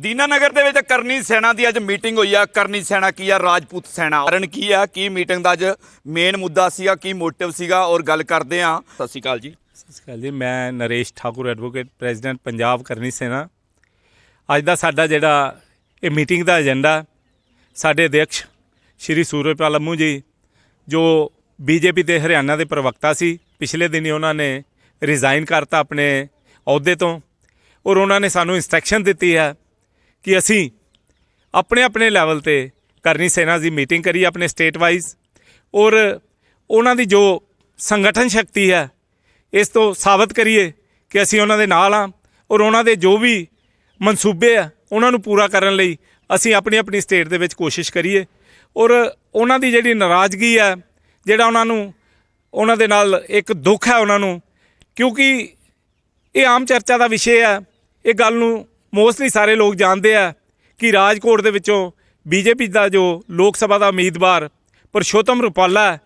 ਦੀਨਾਨਗਰ ਦੇ ਵਿੱਚ ਕਰਨੀ ਸੈਨਾ ਦੀ ਅੱਜ ਮੀਟਿੰਗ ਹੋਈ ਆ। ਕਰਨੀ ਸੈਨਾ ਕੀ ਆ? ਰਾਜਪੂਤ ਸੈਨਾ ਕਾਰਨ ਕੀ ਆ? ਕੀ ਮੀਟਿੰਗ ਦਾ ਅੱਜ ਮੇਨ ਮੁੱਦਾ ਸੀਗਾ, ਕੀ ਮੋਟਿਵ ਸੀਗਾ? ਔਰ ਗੱਲ ਕਰਦੇ ਆ ਸਤਿ ਸ਼੍ਰੀ ਅਕਾਲ ਜੀ। ਸਤਿ ਸ਼੍ਰੀ ਅਕਾਲ ਜੀ। ਮੈਂ ਨਰੇਸ਼ ਠਾਕੁਰ ਐਡਵੋਕੇਟ ਪ੍ਰੈਜ਼ੀਡੈਂਟ ਪੰਜਾਬ ਕਰਨੀ ਸੈਨਾ ਅੱਜ ਦਾ ਸਾਡਾ ਜਿਹੜਾ ਇਹ ਮੀਟਿੰਗ ਦਾ ਏਜੰਡਾ ਸਾਡੇ ਅਧਿਕਸ਼ ਸ਼੍ਰੀ ਸੂਰਜਪਾਲ ਅੰਮੂ ਜੀ, ਜੋ ਬੀਜੇਪੀ ਦੇ ਹਰਿਆਣਾ ਦੇ ਪ੍ਰਵਕਤਾ ਸੀ, ਪਿਛਲੇ ਦਿਨੀ ਉਹਨਾਂ ਨੇ ਰਿਜ਼ਾਈਨ ਕਰਤਾ ਆਪਣੇ ਅਹੁਦੇ ਤੋਂ। ਔਰ ਉਹਨਾਂ ਨੇ ਸਾਨੂੰ ਇਨਸਟਰਕਸ਼ਨ ਦਿੱਤੀ ਹੈ ਕਿ ਅਸੀਂ ਆਪਣੇ ਆਪਣੇ ਲੈਵਲ ਤੇ ਕਰਨੀ ਸੈਨਾ ਦੀ ਮੀਟਿੰਗ ਕਰੀ ਆਪਣੇ ਸਟੇਟ ਵਾਈਜ਼ ਔਰ ਉਹਨਾਂ ਦੀ ਜੋ ਸੰਗਠਨ ਸ਼ਕਤੀ ਹੈ, ਇਸ ਤੋਂ ਸਾਬਤ ਕਰੀਏ ਕਿ ਅਸੀਂ ਉਹਨਾਂ ਦੇ ਨਾਲ ਹਾਂ ਔਰ ਉਹਨਾਂ ਦੇ ਜੋ ਵੀ ਮਨਸੂਬੇ ਆ, ਉਹਨਾਂ ਨੂੰ ਪੂਰਾ ਕਰਨ ਲਈ ਅਸੀਂ ਆਪਣੀ ਆਪਣੀ ਸਟੇਟ ਦੇ ਵਿੱਚ ਕੋਸ਼ਿਸ਼ ਕਰੀਏ ਔਰ ਉਹਨਾਂ ਦੀ ਜਿਹੜੀ ਨਾਰਾਜ਼ਗੀ ਹੈ, ਜਿਹੜਾ ਉਹਨਾਂ ਨੂੰ ਉਹਨਾਂ ਦੇ ਨਾਲ ਇੱਕ ਦੁੱਖ ਹੈ ਉਹਨਾਂ ਨੂੰ, ਕਿਉਂਕਿ ਇਹ ਆਮ ਚਰਚਾ ਦਾ ਵਿਸ਼ੇ ਹੈ, ਇਹ ਗੱਲ ਨੂੰ ਮੋਸਟਲੀ ਸਾਰੇ ਲੋਕ ਜਾਣਦੇ ਆ ਕਿ ਰਾਜਕੋਟ ਦੇ ਵਿੱਚੋਂ ਬੀਜੇਪੀ ਦਾ ਜੋ ਲੋਕ ਸਭਾ ਦਾ ਉਮੀਦਵਾਰ ਪਰਸ਼ੋਤਮ ਰੁਪਾਲਾ ਹੈ,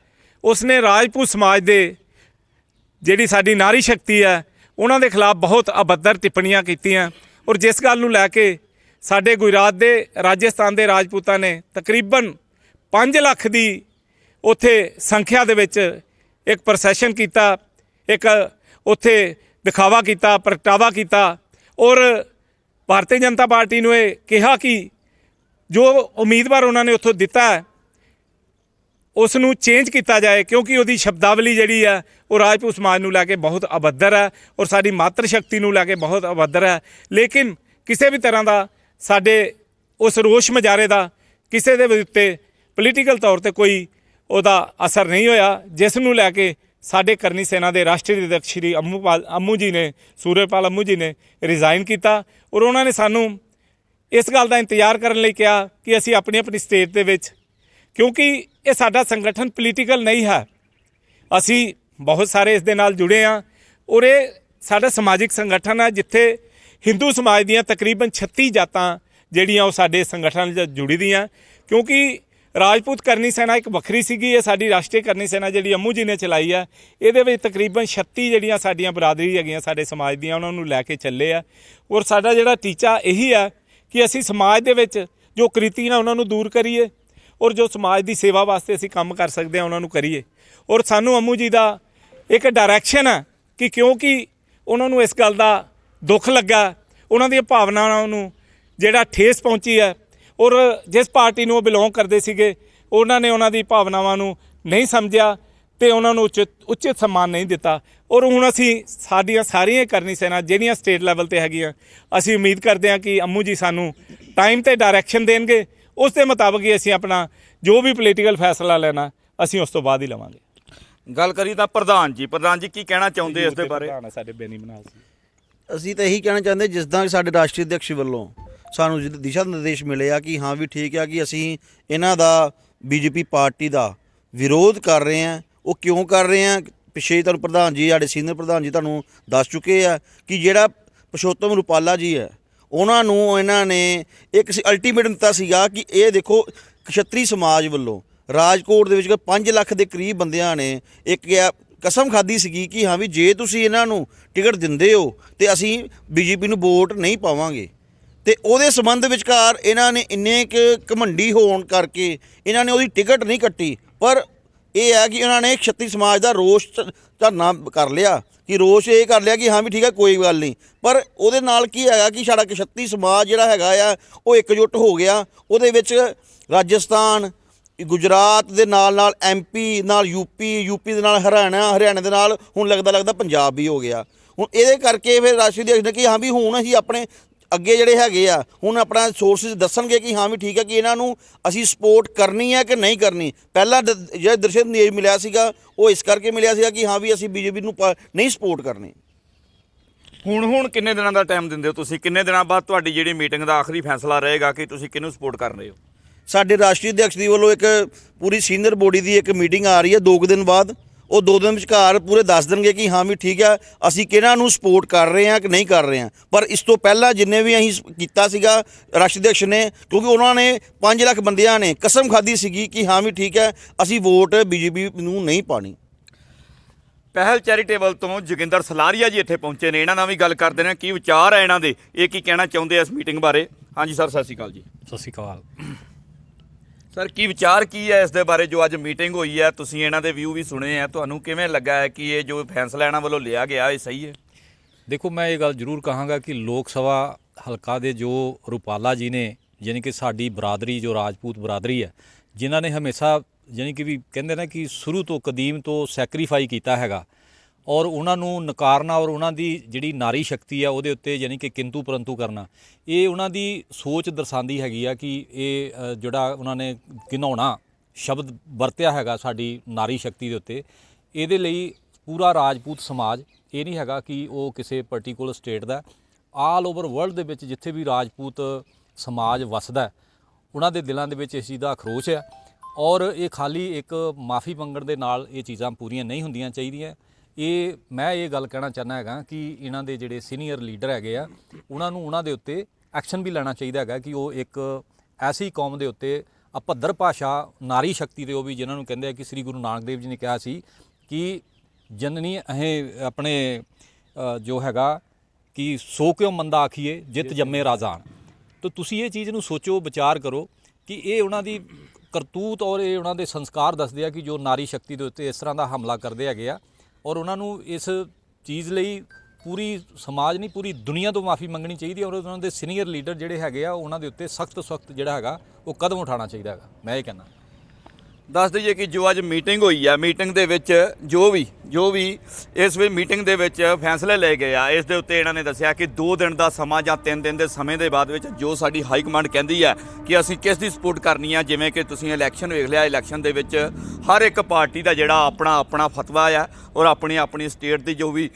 ਉਸਨੇ ਰਾਜਪੂਤ ਸਮਾਜ ਦੇ ਜਿਹੜੀ ਸਾਡੀ ਨਾਰੀ ਸ਼ਕਤੀ ਹੈ, ਉਹਨਾਂ ਦੇ ਖਿਲਾਫ ਬਹੁਤ ਅਬੱਦਰ ਟਿੱਪਣੀਆਂ ਕੀਤੀਆਂ। ਔਰ ਜਿਸ ਗੱਲ ਨੂੰ ਲੈ ਕੇ ਸਾਡੇ ਗੁਜਰਾਤ ਦੇ, ਰਾਜਸਥਾਨ ਦੇ ਰਾਜਪੂਤਾਂ ਨੇ ਤਕਰੀਬਨ 5 ਲੱਖ ਦੀ ਉੱਥੇ ਸੰਖਿਆ ਦੇ ਵਿੱਚ ਇੱਕ ਪ੍ਰੋਸੈਸ਼ਨ ਕੀਤਾ, ਇੱਕ ਉੱਥੇ ਦਿਖਾਵਾ ਕੀਤਾ, ਪ੍ਰਗਟਾਵਾ ਕੀਤਾ। ਔਰ ਭਾਰਤੀ ਜਨਤਾ ਪਾਰਟੀ ਨੂੰ ਇਹ ਕਿਹਾ ਕਿ ਜੋ ਉਮੀਦਵਾਰ ਉਹਨਾਂ ਨੇ ਉੱਥੋਂ ਦਿੱਤਾ ਹੈ, ਉਸ ਨੂੰ ਚੇਂਜ ਕੀਤਾ ਜਾਏ, ਕਿਉਂਕਿ ਉਹਦੀ ਸ਼ਬਦਾਵਲੀ ਜਿਹੜੀ ਹੈ, ਉਹ ਰਾਜਪੂਤ ਸਮਾਜ ਨੂੰ ਲੈ ਕੇ ਬਹੁਤ ਅਬੱਦਰ ਹੈ ਔਰ ਸਾਡੀ ਮਾਤਰ ਸ਼ਕਤੀ ਨੂੰ ਲੈ ਕੇ ਬਹੁਤ ਅਬੱਦਰ ਹੈ। ਲੇਕਿਨ ਕਿਸੇ ਵੀ ਤਰ੍ਹਾਂ ਦਾ ਸਾਡੇ ਉਸ ਰੋਸ਼ ਮਜਾਰੇ ਦਾ ਕਿਸੇ ਦੇ ਉੱਤੇ ਪੋਲੀਟੀਕਲ ਤੌਰ ਤੇ ਕੋਈ ਉਹਦਾ ਅਸਰ ਨਹੀਂ ਹੋਇਆ, ਜਿਸ ਨੂੰ ਲੈ ਕੇ ਸਾਡੇ ਕਰਨੀ ਸੈਨਾ ਦੇ ਰਾਸ਼ਟਰੀ ਅਧਿਕਸ਼ ਸ਼੍ਰੀ ਅੰਮੂਪਾਲ ਅੰਮੂ ਜੀ ਨੇ ਸੂਰਜਪਾਲ ਅੰਮੂ ਜੀ ਨੇ ਰਿਜ਼ਾਈਨ ਕੀਤਾ ਔਰ ਉਹਨਾਂ ਨੇ ਸਾਨੂੰ ਇਸ ਗੱਲ ਦਾ ਇੰਤਜ਼ਾਰ ਕਰਨ ਲਈ ਕਿਹਾ ਕਿ ਅਸੀਂ ਆਪਣੀ ਆਪਣੀ ਸਟੇਟ ਦੇ ਵਿੱਚ, ਕਿਉਂਕਿ ਇਹ ਸਾਡਾ ਸੰਗਠਨ ਪੋਲੀਟੀਕਲ ਨਹੀਂ ਹੈ। ਅਸੀਂ ਬਹੁਤ ਸਾਰੇ ਇਸ ਦੇ ਨਾਲ ਜੁੜੇ ਹਾਂ ਔਰ ਇਹ ਸਾਡਾ ਸਮਾਜਿਕ ਸੰਗਠਨ ਹੈ ਜਿੱਥੇ ਹਿੰਦੂ ਸਮਾਜ ਦੀਆਂ ਤਕਰੀਬਨ 36 ਜਾਤਾਂ ਜਿਹੜੀਆਂ ਉਹ ਸਾਡੇ ਸੰਗਠਨ ਨਾਲ ਜੁੜੀ ਦੀਆਂ, ਕਿਉਂਕਿ ਰਾਜਪੂਤ ਕਰਨੀ ਸੈਨਾ ਇੱਕ ਵੱਖਰੀ ਸੀਗੀ, ਇਹ ਸਾਡੀ ਰਾਸ਼ਟਰੀ ਕਰਨੀ ਸੈਨਾ ਜਿਹੜੀ ਅੰਮੂ ਜੀ ਨੇ ਚਲਾਈ ਆ। ਇਹਦੇ ਵਿੱਚ ਤਕਰੀਬਨ 36 ਜਿਹੜੀਆਂ ਸਾਡੀਆਂ ਬਰਾਦਰੀ ਹੈਗੀਆਂ ਸਾਡੇ ਸਮਾਜ ਦੀਆਂ, ਉਹਨਾਂ ਨੂੰ ਲੈ ਕੇ ਚੱਲੇ ਆ। ਔਰ ਸਾਡਾ ਜਿਹੜਾ ਟੀਚਾ ਇਹੀ ਆ ਕਿ ਅਸੀਂ ਸਮਾਜ ਦੇ ਵਿੱਚ ਜੋ ਕ੍ਰਿਤੀਆਂ ਉਹਨਾਂ ਨੂੰ ਦੂਰ ਕਰੀਏ। ਔਰ ਜੋ ਸਮਾਜ ਦੀ ਸੇਵਾ ਵਾਸਤੇ ਅਸੀਂ ਕੰਮ ਕਰ ਸਕਦੇ ਹਾਂ ਉਹਨਾਂ ਨੂੰ ਕਰੀਏ। ਔਰ ਸਾਨੂੰ ਅੰਮੂ ਜੀ ਦਾ ਇੱਕ ਡਾਇਰੈਕਸ਼ਨ ਹੈ ਕਿ ਕਿਉਂਕਿ ਉਹਨਾਂ ਨੂੰ ਇਸ ਗੱਲ ਦਾ ਦੁੱਖ ਲੱਗਾ, ਉਹਨਾਂ ਦੀਆਂ ਭਾਵਨਾਵਾਂ ਨੂੰ ਜਿਹੜਾ ਠੇਸ ਪਹੁੰਚੀ ਹੈ ਔਰ ਜਿਸ ਪਾਰਟੀ ਨੂੰ ਉਹ ਬਿਲੋਂਗ ਕਰਦੇ ਸੀਗੇ ਉਹਨਾਂ ਨੇ ਉਹਨਾਂ ਦੀ ਭਾਵਨਾਵਾਂ ਨੂੰ ਨਹੀਂ ਸਮਝਿਆ ਤੇ ਉਹਨਾਂ ਨੂੰ ਉਚਿਤ ਉਚਿਤ ਸਨਮਾਨ ਨਹੀਂ ਦਿੱਤਾ। ਔਰ ਹੁਣ ਅਸੀਂ ਸਾਡੀਆਂ ਸਾਰੀਆਂ ਕਰਨੀ ਸੈਨਾ ਜਿਹੜੀਆਂ ਸਟੇਟ ਲੈਵਲ ਤੇ ਹੈਗੀਆਂ ਅਸੀਂ ਉਮੀਦ ਕਰਦੇ ਹਾਂ ਕਿ ਅੰਮੂ ਜੀ ਸਾਨੂੰ ਟਾਈਮ ਤੇ ਡਾਇਰੈਕਸ਼ਨ ਦੇਣਗੇ। ਉਸ ਦੇ ਮੁਤਾਬਕ ਹੀ ਅਸੀਂ ਆਪਣਾ ਜੋ ਵੀ ਪੋਲੀਟੀਕਲ ਫੈਸਲਾ ਲੈਣਾ ਅਸੀਂ ਉਸ ਤੋਂ ਬਾਅਦ ਹੀ ਲਵਾਂਗੇ। ਗੱਲ ਕਰੀ ਤਾਂ ਪ੍ਰਧਾਨ ਜੀ ਪ੍ਰਧਾਨ ਜੀ ਕੀ ਕਹਿਣਾ ਚਾਹੁੰਦੇ ਇਸ ਦੇ ਬਾਰੇ? ਸਾਡੇ ਬੈਨੀ ਜੀ। ਅਸੀਂ ਤਾਂ ਇਹੀ ਕਹਿਣਾ ਚਾਹੁੰਦੇ ਜਿਸ ਕਿ ਸਾਡੇ ਰਾਸ਼ਟਰੀ ਅਧਿਕਸ਼ ਵੱਲੋਂ ਸਾਨੂੰ ਜਿ- ਦਿਸ਼ਾ ਨਿਰਦੇਸ਼ ਮਿਲੇ ਆ ਕਿ ਹਾਂ ਵੀ ਠੀਕ ਆ ਕਿ ਅਸੀਂ ਇਹਨਾਂ ਦਾ ਬੀਜੇਪੀ ਪਾਰਟੀ ਦਾ ਵਿਰੋਧ ਕਰ ਰਹੇ ਆ। ਉਹ ਕਿਉਂ ਕਰ ਰਹੇ ਆ? ਪਿਛੇ ਤੁਹਾਨੂੰ ਪ੍ਰਧਾਨ ਜੀ, ਸਾਡੇ ਸੀਨੀਅਰ ਪ੍ਰਧਾਨ ਜੀ ਤੁਹਾਨੂੰ ਦੱਸ ਚੁੱਕੇ ਆ ਕਿ ਜਿਹੜਾ ਪਸ਼ੋਤਮ ਰੁਪਾਲਾ ਜੀ ਹੈ, ਉਹਨਾਂ ਨੂੰ ਇਹਨਾਂ ਨੇ ਇੱਕ ਅਲਟੀਮੇਟਮ ਦਿੱਤਾ ਸੀਗਾ ਕਿ ਇਹ ਦੇਖੋ ਕਸ਼ਤਰੀ ਸਮਾਜ ਵੱਲੋਂ ਰਾਜਕੋਟ ਦੇ ਵਿੱਚ 5 ਲੱਖ ਦੇ ਕਰੀਬ ਬੰਦਿਆਂ ਨੇ ਇੱਕ ਕਸਮ ਖਾਦੀ ਸੀਗੀ ਕਿ ਹਾਂ ਵੀ ਜੇ ਤੁਸੀਂ ਇਹਨਾਂ ਨੂੰ ਟਿਕਟ ਦਿੰਦੇ ਹੋ ਤੇ ਅਸੀਂ ਬੀਜੇਪੀ ਨੂੰ ਵੋਟ ਨਹੀਂ ਪਾਵਾਂਗੇ। ਤੇ ਉਹਦੇ ਸੰਬੰਧ ਵਿਚਕਾਰ ਇਹਨਾਂ ਨੇ ਇੰਨੇ ਕੁ ਘਮੰਡੀ ਹੋਣ ਕਰਕੇ ਇਹਨਾਂ ਨੇ ਉਹਦੀ ਟਿਕਟ ਨਹੀਂ ਕੱਟੀ। ਪਰ ਇਹ ਹੈ ਕਿ ਇਹਨਾਂ ਨੇ ਛੱਤੀ ਸਮਾਜ ਦਾ ਰੋਸ਼ ਧ- ਧਰਨਾ ਕਰ ਲਿਆ ਕਿ ਰੋਸ਼ ਇਹ ਕਰ ਲਿਆ ਕਿ ਹਾਂ ਵੀ ਠੀਕ ਹੈ, ਕੋਈ ਗੱਲ ਨਹੀਂ। ਪਰ ਉਹਦੇ ਨਾਲ ਕੀ ਹੈਗਾ ਕਿ ਸਾਡਾ ਛੱਤੀ ਸਮਾਜ ਜਿਹੜਾ ਹੈਗਾ ਆ, ਉਹ ਇਕਜੁੱਟ ਹੋ ਗਿਆ। ਉਹਦੇ ਵਿੱਚ ਰਾਜਸਥਾਨ, ਗੁਜਰਾਤ ਦੇ ਨਾਲ ਨਾਲ ਐਮਪੀ ਨਾਲ ਯੂਪੀ ਯੂਪੀ ਦੇ ਨਾਲ ਹਰਿਆਣਾ ਹਰਿਆਣਾ ਦੇ ਨਾਲ ਹੁਣ ਲੱਗਦਾ ਲੱਗਦਾ ਪੰਜਾਬ ਵੀ ਹੋ ਗਿਆ। ਹੁਣ ਇਹਦੇ ਕਰਕੇ ਫਿਰ ਰਾਸ਼ਟਰੀ ਅਧਿਕਸ਼ ਨੇ ਕਿ ਹਾਂ ਵੀ ਹੁਣ ਅਸੀਂ ਆਪਣੇ ਅੱਗੇ ਜਿਹੜੇ ਹੈਗੇ ਆ ਹੁਣ ਆਪਣਾ ਸੋਰਸਸ ਦੱਸਣਗੇ ਕਿ ਹਾਂ ਵੀ ਠੀਕ ਹੈ ਕਿ ਇਹਨਾਂ ਨੂੰ ਅਸੀਂ ਸਪੋਰਟ ਕਰਨੀ ਹੈ ਕਿ ਨਹੀਂ ਕਰਨੀ। ਪਹਿਲਾਂ ਜਿਹੜਾ ਦਰਸ਼ਨ ਨਿਯਮ ਮਿਲਿਆ ਸੀਗਾ ਉਹ ਇਸ ਕਰਕੇ ਮਿਲਿਆ ਸੀਗਾ ਕਿ ਹਾਂ ਵੀ ਅਸੀਂ ਬੀਜੇਪੀ ਨੂੰ ਨਹੀਂ ਸਪੋਰਟ ਕਰਨੀ। ਹੁਣ ਹੁਣ ਕਿੰਨੇ ਦਿਨਾਂ ਦਾ ਟਾਈਮ ਦਿੰਦੇ ਹੋ ਤੁਸੀਂ? ਕਿੰਨੇ ਦਿਨਾਂ ਬਾਅਦ ਤੁਹਾਡੀ ਜਿਹੜੀ ਮੀਟਿੰਗ ਦਾ ਆਖਰੀ ਫੈਸਲਾ ਰਹੇਗਾ ਕਿ ਤੁਸੀਂ ਕਿਹਨੂੰ ਸਪੋਰਟ ਕਰ ਰਹੇ ਹੋ? ਸਾਡੇ ਰਾਸ਼ਟਰੀ ਅਧਿਕਸ਼ ਦੀ ਵੱਲੋਂ ਇੱਕ ਪੂਰੀ ਸੀਨੀਅਰ ਬੋਡੀ ਦੀ ਇੱਕ ਮੀਟਿੰਗ ਆ ਰਹੀ ਹੈ ਦੋ ਕੁ ਦਿਨ ਬਾਅਦ। ਉਹ ਦੋ ਦਿਨ ਵਿਚਕਾਰ ਪੂਰੇ ਦੱਸ ਦੇਣਗੇ ਕਿ ਹਾਂ ਵੀ ਠੀਕ ਹੈ ਅਸੀਂ ਕਿਹਨਾਂ ਨੂੰ ਸਪੋਰਟ ਕਰ ਰਹੇ ਹਾਂ ਕਿ ਨਹੀਂ ਕਰ ਰਹੇ ਹਾਂ। ਪਰ ਇਸ ਤੋਂ ਪਹਿਲਾਂ ਜਿੰਨੇ ਵੀ ਅਸੀਂ ਕੀਤਾ ਸੀਗਾ ਰਾਸ਼ਟਰੀ ਅਧਿਕਸ਼ ਨੇ ਕਿਉਂਕਿ ਉਹਨਾਂ ਨੇ 5 ਲੱਖ ਬੰਦਿਆਂ ਨੇ ਕਸਮ ਖਾਧੀ ਸੀਗੀ ਕਿ ਹਾਂ ਵੀ ਠੀਕ ਹੈ ਅਸੀਂ ਵੋਟ ਬੀਜੇਪੀ ਨੂੰ ਨਹੀਂ ਪਾਣੀ। ਪਹਿਲ ਚੈਰੀਟੇਬਲ ਤੋਂ ਜੋਗਿੰਦਰ ਸਲਾਰੀਆ ਜੀ ਇੱਥੇ ਪਹੁੰਚੇ ਨੇ। ਇਹਨਾਂ ਨਾਲ ਵੀ ਗੱਲ ਕਰਦੇ ਨੇ ਕੀ ਵਿਚਾਰ ਹੈ ਇਹਨਾਂ ਦੇ? ਇਹ ਕੀ ਕਹਿਣਾ ਚਾਹੁੰਦੇ ਆ ਇਸ ਮੀਟਿੰਗ ਬਾਰੇ? ਹਾਂਜੀ ਸਰ ਸਤਿ ਸ਼੍ਰੀ ਅਕਾਲ ਜੀ। ਸਤਿ ਸ਼੍ਰੀ ਅਕਾਲ। ਸਰ, ਕੀ ਵਿਚਾਰ ਕੀ ਹੈ ਇਸ ਦੇ ਬਾਰੇ ਜੋ ਅੱਜ ਮੀਟਿੰਗ ਹੋਈ ਹੈ? ਤੁਸੀਂ ਇਹਨਾਂ ਦੇ ਵਿਊ ਵੀ ਸੁਣੇ ਆ। ਤੁਹਾਨੂੰ ਕਿਵੇਂ ਲੱਗਾ ਹੈ ਕਿ ਇਹ ਜੋ ਫੈਸਲਾ ਇਹਨਾਂ ਵੱਲੋਂ ਲਿਆ ਗਿਆ, ਇਹ ਸਹੀ ਹੈ? ਦੇਖੋ, ਮੈਂ ਇਹ ਗੱਲ ਜ਼ਰੂਰ ਕਹਾਂਗਾ ਕਿ ਲੋਕ ਸਭਾ ਹਲਕਾ ਦੇ ਜੋ ਰੁਪਾਲਾ ਜੀ ਨੇ, ਯਾਨੀ ਕਿ ਸਾਡੀ ਬਰਾਦਰੀ, ਜੋ ਰਾਜਪੂਤ ਬਰਾਦਰੀ ਹੈ, ਜਿਨ੍ਹਾਂ ਨੇ ਹਮੇਸ਼ਾ ਯਾਨੀ ਕਿ ਵੀ ਕਹਿੰਦੇ ਨਾ ਕਿ ਸ਼ੁਰੂ ਤੋਂ ਕਦੀਮ ਤੋਂ ਸੈਕਰੀਫਾਈ ਕੀਤਾ ਹੈਗਾ। ਔਰ ਉਹਨਾਂ ਨੂੰ ਨਕਾਰਨਾ ਔਰ ਉਹਨਾਂ ਦੀ ਜਿਹੜੀ ਨਾਰੀ ਸ਼ਕਤੀ ਆ ਉਹਦੇ ਉੱਤੇ ਯਾਨੀ ਕਿ ਕਿੰਤੂ ਪਰੰਤੂ ਕਰਨਾ, ਇਹ ਉਹਨਾਂ ਦੀ ਸੋਚ ਦਰਸਾਉਂਦੀ ਹੈਗੀ ਆ ਕਿ ਇਹ ਜਿਹੜਾ ਉਹਨਾਂ ਨੇ ਘਿਨਾਉਣਾ ਸ਼ਬਦ ਵਰਤਿਆ ਹੈਗਾ ਸਾਡੀ ਨਾਰੀ ਸ਼ਕਤੀ ਦੇ ਉੱਤੇ, ਇਹਦੇ ਲਈ ਪੂਰਾ ਰਾਜਪੂਤ ਸਮਾਜ, ਇਹ ਨਹੀਂ ਹੈਗਾ ਕਿ ਉਹ ਕਿਸੇ ਪਾਰਟਿਕੂਲਰ ਸਟੇਟ ਦਾ ਆਲ ਓਵਰ ਵਰਲਡ ਦੇ ਵਿੱਚ ਜਿੱਥੇ ਵੀ ਰਾਜਪੂਤ ਸਮਾਜ ਵਸਦਾ ਉਹਨਾਂ ਦੇ ਦਿਲਾਂ ਦੇ ਵਿੱਚ ਇਸ ਚੀਜ਼ ਦਾ ਅਖਰੋਚ ਹੈ ਔਰ ਇਹ ਖਾਲੀ ਇੱਕ ਮਾਫੀ ਮੰਗਣ ਦੇ ਨਾਲ ਇਹ ਚੀਜ਼ਾਂ ਪੂਰੀਆਂ ਨਹੀਂ ਹੁੰਦੀਆਂ ਚਾਹੀਦੀਆਂ। ਇਹ ਮੈਂ ਇਹ ਗੱਲ ਕਹਿਣਾ ਚਾਹੁੰਦਾ ਹੈਗਾ ਕਿ ਇਹਨਾਂ ਦੇ ਜਿਹੜੇ ਸੀਨੀਅਰ ਲੀਡਰ ਹੈਗੇ ਆ, ਉਹਨਾਂ ਨੂੰ ਉਹਨਾਂ ਦੇ ਉੱਤੇ ਐਕਸ਼ਨ ਵੀ ਲੈਣਾ ਚਾਹੀਦਾ ਹੈਗਾ ਕਿ ਉਹ ਇੱਕ ਐਸੀ ਕੌਮ ਦੇ ਉੱਤੇ ਅਪੱਧਰ ਭਾਸ਼ਾ, ਨਾਰੀ ਸ਼ਕਤੀ ਦੇ ਉਹ ਵੀ ਜਿਨ੍ਹਾਂ ਨੂੰ ਕਹਿੰਦੇ ਆ ਕਿ ਸ੍ਰੀ ਗੁਰੂ ਨਾਨਕ ਦੇਵ ਜੀ ਨੇ ਕਿਹਾ ਸੀ ਕਿ ਜਨਨੀ ਅਹੇ ਆਪਣੇ ਜੋ ਹੈਗਾ ਕਿ ਸੋ ਕਿਉ ਮੰਦਾ ਆਖੀਏ, ਜਿਤ ਜੰਮੇ ਰਾਜ਼ਾਨ। ਤਾਂ ਤੁਸੀਂ ਇਹ ਚੀਜ਼ ਨੂੰ ਸੋਚੋ, ਵਿਚਾਰ ਕਰੋ ਕਿ ਇਹ ਉਹਨਾਂ ਦੀ ਕਰਤੂਤ ਔਰ ਇਹ ਉਹਨਾਂ ਦੇ ਸੰਸਕਾਰ ਦੱਸਦੇ ਆ ਕਿ ਜੋ ਨਾਰੀ ਸ਼ਕਤੀ ਦੇ ਉੱਤੇ ਇਸ ਤਰ੍ਹਾਂ ਦਾ ਹਮਲਾ ਕਰਦੇ ਹੈਗੇ ਆ। ਔਰ ਉਹਨਾਂ ਨੂੰ ਇਸ ਚੀਜ਼ ਲਈ ਪੂਰੀ ਸਮਾਜ ਨਹੀਂ, ਪੂਰੀ ਦੁਨੀਆ ਤੋਂ ਮਾਫੀ ਮੰਗਣੀ ਚਾਹੀਦੀ ਹੈ ਔਰ ਉਹਨਾਂ ਦੇ ਸੀਨੀਅਰ ਲੀਡਰ ਜਿਹੜੇ ਹੈਗੇ ਆ, ਉਹਨਾਂ ਦੇ ਉੱਤੇ ਸਖਤ ਸਖਤ ਜਿਹੜਾ ਹੈਗਾ, ਉਹ ਕਦਮ ਉਠਾਉਣਾ ਚਾਹੀਦਾ ਹੈਗਾ। ਮੈਂ ਇਹ ਕਹਿੰਦਾ। ਦੱਸ ਦਈਏ ਕਿ ਜੋ ਅੱਜ ਮੀਟਿੰਗ ਹੋਈ ਹੈ ਮੀਟਿੰਗ ਦੇ ਵਿੱਚ ਜੋ ਵੀ ਜੋ ਵੀ ਇਸ ਵੀ ਮੀਟਿੰਗ ਦੇ ਵਿੱਚ ਫੈਸਲੇ ਲਏ ਗਏ ਆ, ਇਸ ਦੇ ਉੱਤੇ ਇਹਨਾਂ ਨੇ ਦੱਸਿਆ ਕਿ 2 ਦਿਨ ਦਾ ਸਮਾਂ ਜਾਂ 3 ਦਿਨ ਦੇ ਸਮੇਂ ਦੇ ਬਾਅਦ ਵਿੱਚ ਜੋ ਸਾਡੀ ਹਾਈ ਕਮਾਂਡ ਕਹਿੰਦੀ ਹੈ ਕਿ ਅਸੀਂ ਕਿਸ ਦੀ ਸਪੋਰਟ ਕਰਨੀ ਹੈ ਜਿਵੇਂ ਕਿ ਤੁਸੀਂ ਇਲੈਕਸ਼ਨ ਵੇਖ ਲਿਆ, ਇਲੈਕਸ਼ਨ ਦੇ ਵਿੱਚ ਹਰ ਇੱਕ ਪਾਰਟੀ ਦਾ ਜਿਹੜਾ ਆਪਣਾ ਆਪਣਾ ਫਤਵਾ ਆ ਔਰ ਆਪਣੀ ਆਪਣੀ ਸਟੇਟ ਦੀ ਜੋ ਵੀ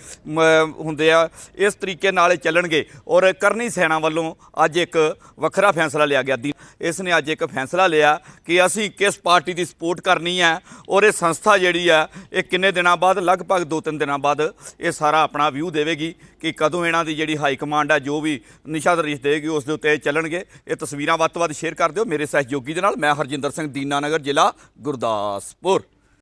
ਹੁੰਦੇ ਆ, ਇਸ ਤਰੀਕੇ ਨਾਲ ਇਹ ਚੱਲਣਗੇ ਔਰ ਕਰਨੀ ਸੈਨਾ ਵੱਲੋਂ ਅੱਜ ਇੱਕ ਵੱਖਰਾ ਫੈਸਲਾ ਲਿਆ ਗਿਆ। ਦੀ ਇਸ ਨੇ ਅੱਜ ਇੱਕ ਫੈਸਲਾ ਲਿਆ ਕਿ ਅਸੀਂ ਕਿਸ ਪਾਰਟੀ ਦੀ ਸਪੋਰਟ ਕਰਨੀ ਹੈ ਔਰ ਇਹ ਸੰਸਥਾ ਜਿਹੜੀ ਆ ਇਹ ਕਿੰਨੇ ਦਿਨਾਂ ਬਾਅਦ, ਲਗਭਗ 2-3 ਦਿਨਾਂ ਬਾਅਦ ਇਹ ਸਾਰਾ ਆਪਣਾ ਵਿਊ ਦੇਵੇਗੀ ਕਿ ਕਦੋਂ ਇਹਨਾਂ ਦੀ ਜਿਹੜੀ ਹਾਈ ਕਮਾਂਡ ਹੈ, ਜੋ ਵੀ ਨਿਸ਼ਾ ਦਰਿਸ਼ ਦੇਗੀ ਉਸ ਦੇ ਉੱਤੇ ਇਹ ਚੱਲਣਗੇ। ਇਹ ਤਸਵੀਰਾਂ ਵੱਧ ਤੋਂ ਵੱਧ ਸ਼ੇਅਰ ਕਰ ਦਿਓ। ਮੇਰੇ ਸਹਿਯੋਗੀ ਦੇ ਨਾਲ ਮੈਂ ਹਰਜਿੰਦਰ ਸਿੰਘ ਦੀਨਾਨਗਰ ਜ਼ਿਲ੍ਹਾ ਗੁਰਦਾਸਪੁਰ।